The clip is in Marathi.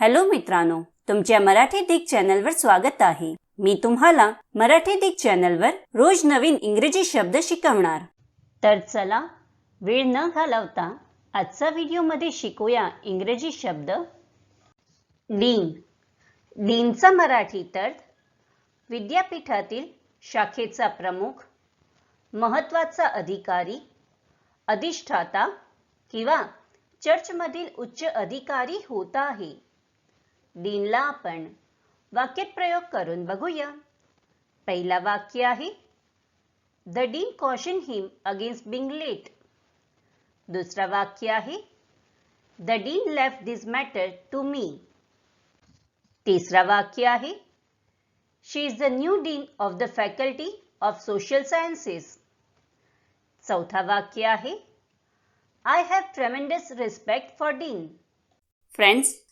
हॅलो मित्रांनो तुमच्या मराठी दिग चॅनलवर स्वागत आहे. मी तुम्हाला मराठी दिग चॅनलवर रोज नवीन इंग्रजी शब्द शिकवणार. तर चला वेळ न घालवता आजचा व्हिडिओमध्ये शिकूया इंग्रजी शब्द. डीन डीनचा मराठी तर विद्यापीठातील शाखेचा प्रमुख महत्त्वाचा अधिकारी अधिष्ठाता किंवा चर्चमधील उच्च अधिकारी होता आहे. डीनला आपण वाक्यात प्रयोग करून बघूया. पहिला वाक्य आहे the dean caution him against being late दुसरा वाक्य आहे the dean left this matter to me तिसरा वाक्य आहे she is the new dean of the faculty of social sciences चौथा वाक्य आहे I have tremendous respect for dean friends